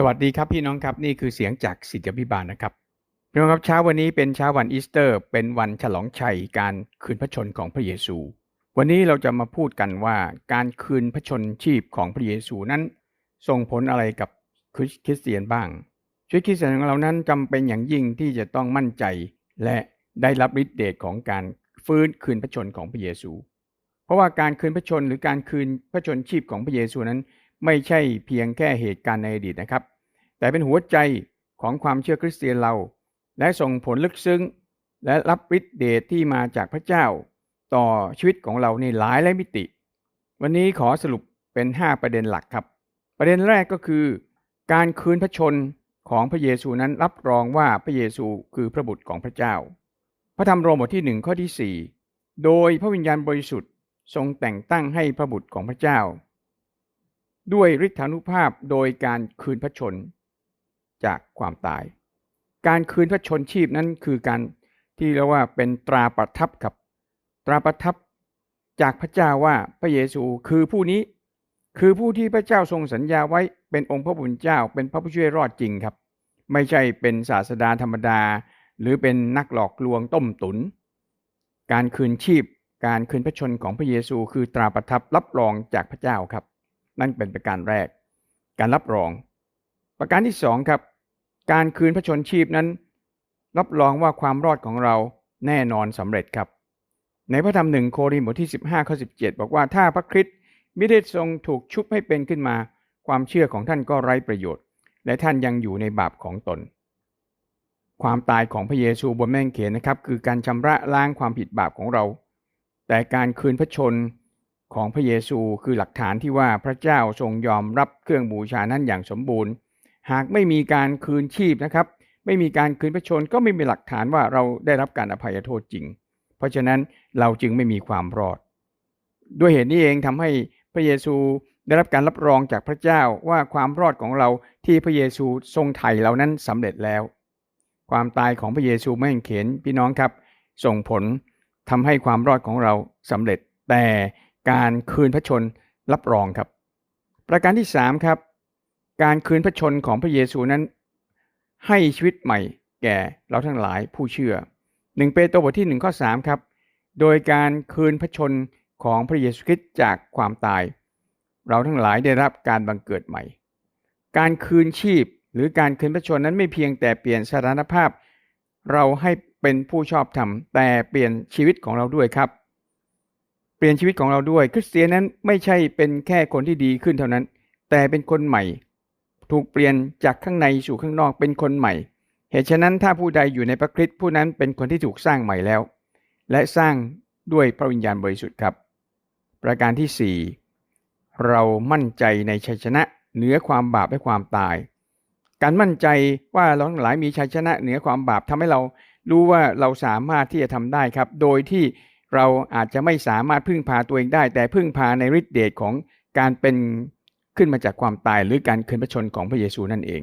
สวัสดีครับพี่น้องครับนี่คือเสียงจากสิทธิพิบาลนะครับพี่น้องครับเช้าวันนี้เป็นเช้าวันอีสเตอร์ เป็นวันฉลองชัยการคืนพระชนของพระเยซู วันนี้เราจะมาพูดกันว่าการคืนพระชนชีพของพระเยซูนั้น ส่งผลอะไรกับคริสเตียนบ้าง ชีวิตคริสเตียนของเรานั้นจำเป็นอย่างยิ่งที่จะต้องมั่นใจ และได้รับฤทธิเดชของการฟื้นคืนพระชนของพระเยซู เพราะว่าการคืนพระชนหรือการคืนพระชนชีพของพระเยซูนั้น ไม่ใช่เพียงแค่เหตุการณ์ในอดีตนะครับ แต่เป็นหัวใจของความเชื่อคริสเตียนเรา และส่งผลลึกซึ้ง และรับฤทธิเดชที่มาจากพระเจ้า ต่อชีวิตของเราในหลายและมิติ วันนี้ขอสรุปเป็น 5 ประเด็นหลักครับ ประเด็นแรกก็คือ การคืนพระชนของพระเยซูนั้นรับรองว่าพระเยซูคือพระบุตรของพระเจ้า พระธรรมโรมบทที่ 1 ข้อที่ 4 โดยพระวิญญาณบริสุทธิ์ทรงแต่งตั้งให้พระบุตรของพระเจ้า ด้วยฤทธานุภาพโดยการคืนพระชนจากความตาย การคืนพระชนชีพนั้นคือการที่เรียกว่าเป็นตราประทับกับตราประทับจากพระเจ้าว่าพระเยซูคือผู้นี้ คือผู้ที่พระเจ้าทรงสัญญาไว้เป็นองค์พระบุญเจ้า เป็นพระผู้ช่วยรอดจริงครับ ไม่ใช่เป็นศาสดาธรรมดา หรือเป็นนักหลอกลวงต้มตุน การคืนชีพ การคืนพระชนของพระเยซู คือตราประทับรับรองจากพระเจ้าครับ นั่นเป็นประการแรก การรับรอง ประการที่สองครับ การคืนพระชนชีพนั้น รับรองว่าความรอดของเราแน่นอนสำเร็จครับ ในพระธรรมหนึ่งโครินธ์บทที่ 15ข้อ17 บอกว่าถ้าพระคริสต์ไม่ได้ทรงถูกชุบให้เป็นขึ้นมา ความเชื่อของท่านก็ไร้ประโยชน์ และท่านยังอยู่ในบาปของตน ความตายของพระเยซูบนแม่งเขนนะครับ คือการชำระล้างความผิดบาปของเรา แต่การคืนพระชน ของพระเยซูคือหลักฐานที่ว่าพระเจ้าทรงยอมรับเครื่องบูชานั้นอย่างสมบูรณ์ หากไม่มีการคืนชีพนะครับ ไม่มีการคืนพระชนก็ไม่มีหลักฐานว่าเราได้รับการอภัยโทษจริง เพราะฉะนั้นเราจึงไม่มีความรอด ด้วยเหตุนี้เองทำให้พระเยซูได้รับการรับรองจากพระเจ้าว่าความรอดของเราที่พระเยซูทรงไถ่เรานั้นสำเร็จแล้ว ความตายของพระเยซูไม่เข็นพี่น้องครับ ส่งผลทำให้ความรอดของเราสำเร็จแต่ การคืนพระชนรับรองครับ ประการที่ 3 ครับ การคืนพระชนของพระเยซูนั้น ให้ชีวิตใหม่แก่เราทั้งหลายผู้เชื่อหนึ่งเปโตรบทที่1ข้อ3ครับโดยการคืนพระชนของพระเยซูคริสต์จากความตาย เราทั้งหลายได้รับการบังเกิดใหม่ การคืนชีพหรือการคืนพระชนนั้นไม่เพียงแต่เปลี่ยนสถานภาพ เราให้เป็นผู้ชอบธรรมแต่เปลี่ยนชีวิตของเราด้วยครับ เปลี่ยนชีวิตของเราด้วย คริสเตียนนั้นไม่ใช่เป็นแค่คนที่ดีขึ้นเท่านั้น แต่เป็นคนใหม่ ถูกเปลี่ยนจากข้างในสู่ข้างนอกเป็นคนใหม่ เหตุฉะนั้นถ้าผู้ใดอยู่ในพระคริสต์ผู้นั้นเป็นคนที่ถูกสร้างใหม่แล้ว และสร้างด้วยพระวิญญาณบริสุทธิ์ครับ ประการที่ 4 เรามั่นใจในชัยชนะเหนือความบาปและความตาย การมั่นใจว่าเราทั้งหลายมีชัยชนะเหนือความบาปทำให้เรารู้ว่าเราสามารถที่จะทำได้ครับ โดยที่ เราอาจจะไม่สามารถพึ่งพาตัวเองได้ แต่พึ่งพาในฤทธิเดชของการเป็นขึ้นมาจากความตายหรือการคืนพระชนของพระเยซูนั่นเอง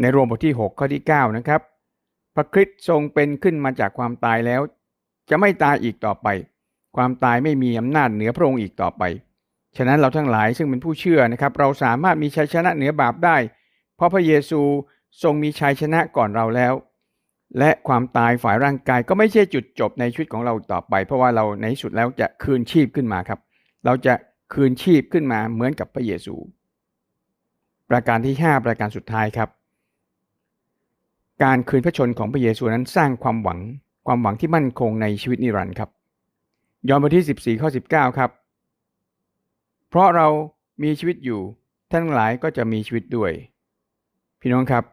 ในโรมบทที่ 6 ข้อที่ 9 นะครับ พระคริสต์ทรงเป็นขึ้นมาจากความตายแล้ว จะไม่ตายอีกต่อไป ความตายไม่มีอำนาจเหนือพระองค์อีกต่อไป ฉะนั้นเราทั้งหลายซึ่งเป็นผู้เชื่อนะครับ เราสามารถมีชัยชนะเหนือบาปได้ เพราะพระเยซูทรงมีชัยชนะก่อนเราแล้ว และความตายฝ่ายร่างกายก็ไม่ใช่จุดจบในชีวิตของเราต่อไป เพราะว่าเราในที่สุดแล้วจะคืนชีพขึ้นมาครับ เราจะคืนชีพขึ้นมาเหมือนกับพระเยซู ประการที่ 5 ประการสุดท้ายครับ การคืนพระชนของพระเยซูนั้นสร้างความหวัง ความหวังที่มั่นคงในชีวิตนิรันดร์ครับ ยอห์นบทที่ 14ข้อ19 ครับ เพราะเรามีชีวิตอยู่ท่านหลายก็จะมีชีวิตด้วย พี่น้องครับ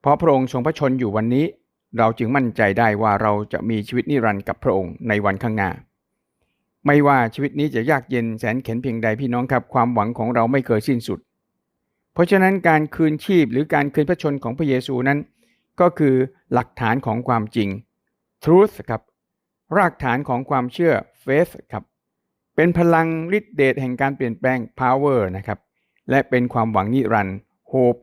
เพราะพระองค์ทรงพระชนอยู่วันนี้ เราจึงมั่นใจได้ว่าเราจะมีชีวิตนิรันดร์กับพระองค์ในวันข้างหน้า ไม่ว่าชีวิตนี้จะยากเย็นแสนเข็นเพียงใดพี่น้องครับ ความหวังของเราไม่เคยสิ้นสุด เพราะฉะนั้นการคืนชีพหรือการคืนพระชนของพระเยซูนั้น ก็คือหลักฐานของความจริง truth ครับ รากฐานของความเชื่อ faith ครับ เป็นพลังฤทธิเดชแห่งการเปลี่ยนแปลง power นะครับ และเป็นความหวังนิรันดร์ hope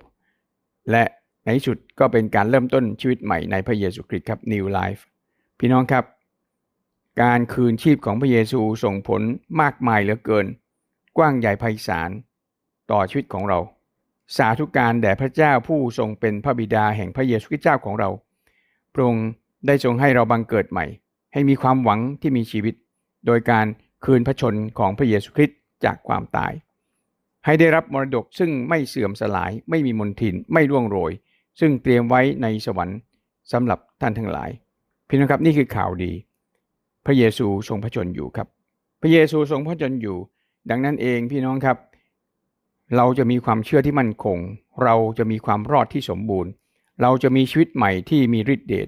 และ ในที่สุดก็เป็นการเริ่มต้นชีวิตใหม่ในพระเยซูคริสต์ครับ new life พี่น้องครับ การคืนชีพของพระเยซูส่งผลมากมายเหลือเกิน กว้างใหญ่ไพศาลต่อชีวิตของเรา สาธุการแด่พระเจ้าผู้ทรงเป็นพระบิดาแห่งพระเยซูคริสต์เจ้าของเราพระองค์ได้ทรงให้เราบังเกิดใหม่ ให้มีความหวังที่มีชีวิต โดยการคืนพระชนของพระเยซูคริสต์จากความตาย ให้ได้รับมรดกซึ่งไม่เสื่อมสลายไม่มีมนทินไม่ร่วงโรย ซึ่งเตรียมไว้ในสวรรค์สำหรับท่านทั้งหลาย พี่น้องครับนี่คือข่าวดี พระเยซูทรงพระชนอยู่ครับ พระเยซูทรงพระชนอยู่ ดังนั้นเองพี่น้องครับ เราจะมีความเชื่อที่มั่นคง เราจะมีความรอดที่สมบูรณ์ เราจะมีชีวิตใหม่ที่มีฤทธิ์เดช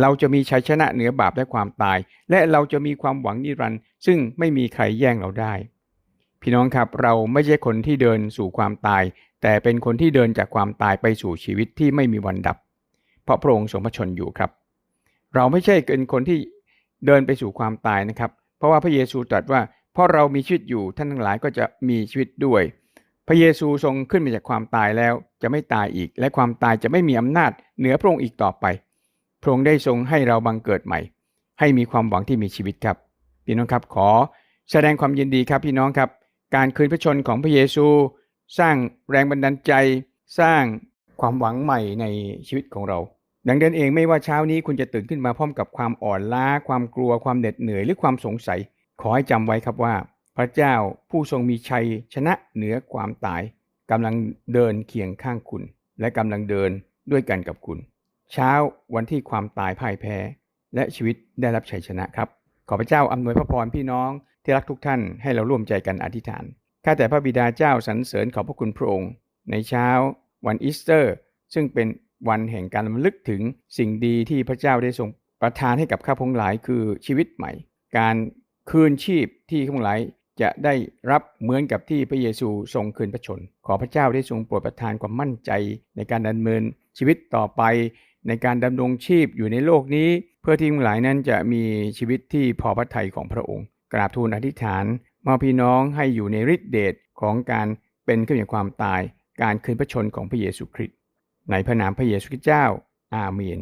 เราจะมีชัยชนะเหนือบาปและความตาย และเราจะมีความหวังนิรันดร์ซึ่งไม่มีใครแย่งเราได้ พี่น้องครับเราไม่ใช่คนที่เดินสู่ความตาย แต่เป็นคนที่เดินจากความตายไปสู่ชีวิตที่ไม่มีวันดับ เพราะพระองค์ทรงพระชนอยู่ครับ เราไม่ใช่เป็นคนที่เดินไปสู่ความตายนะครับ เพราะว่าพระเยซูตรัสว่าเพราะเรามีชีวิตอยู่ท่านทั้งหลายก็จะมีชีวิตด้วย พระเยซูทรงขึ้นมาจากความตายแล้วจะไม่ตายอีก และความตายจะไม่มีอำนาจเหนือพระองค์อีกต่อไป พระองค์ได้ทรงให้เราบังเกิดใหม่ ให้มีความหวังที่มีชีวิตครับพี่น้องครับขอแสดงความยินดีครับพี่น้องครับ การคืนพระชนของพระเยซู สร้างแรงบันดาลใจ สร้างความหวังใหม่ในชีวิตของเรา ดังนั้นเองไม่ว่าเช้านี้คุณจะตื่นขึ้นมาพร้อมกับความอ่อนล้า ความกลัวความเหน็ดเหนื่อยหรือความสงสัย ขอให้จำไว้ครับว่า พระเจ้าผู้ทรงมีชัยชนะเหนือความตายกำลังเดินเคียงข้างคุณ และกำลังเดินด้วยกันกับคุณ เช้าวันที่ความตายพ่ายแพ้ และชีวิตได้รับชัยชนะครับ ขอพระเจ้าอำนวยพระพรพี่น้องที่รักทุกท่านให้เราร่วมใจกันอธิษฐาน ข้าแต่พระบิดาเจ้าสรรเสริญขอบพระคุณพระองค์ ในเช้าวันอีสเตอร์ ซึ่งเป็นวันแห่งการรำลึกถึงสิ่งดีที่พระเจ้าได้ทรงประทานให้กับข้าพงหลายคือชีวิตใหม่ การคืนชีพที่ข้าพงหลายจะได้รับเหมือนกับที่พระเยซูทรงคืนพระชน ขอพระเจ้าได้ทรงโปรดประทานความมั่นใจในการดำเนินชีวิตต่อไป ในการดำรงชีพอยู่ในโลกนี้ เพื่อที่ทั้งหลายนั้นจะมีชีวิตที่พอพระทัยของพระองค์ กราบทูลอธิษฐาน มอพี่น้องให้อยู่ในฤทธิเดชของการเป็นขึ้นอย่างความตาย การคืนพระชนของพระเยซูคริสต์ในพระนามพระเยซูคริสต์เจ้า อาเมน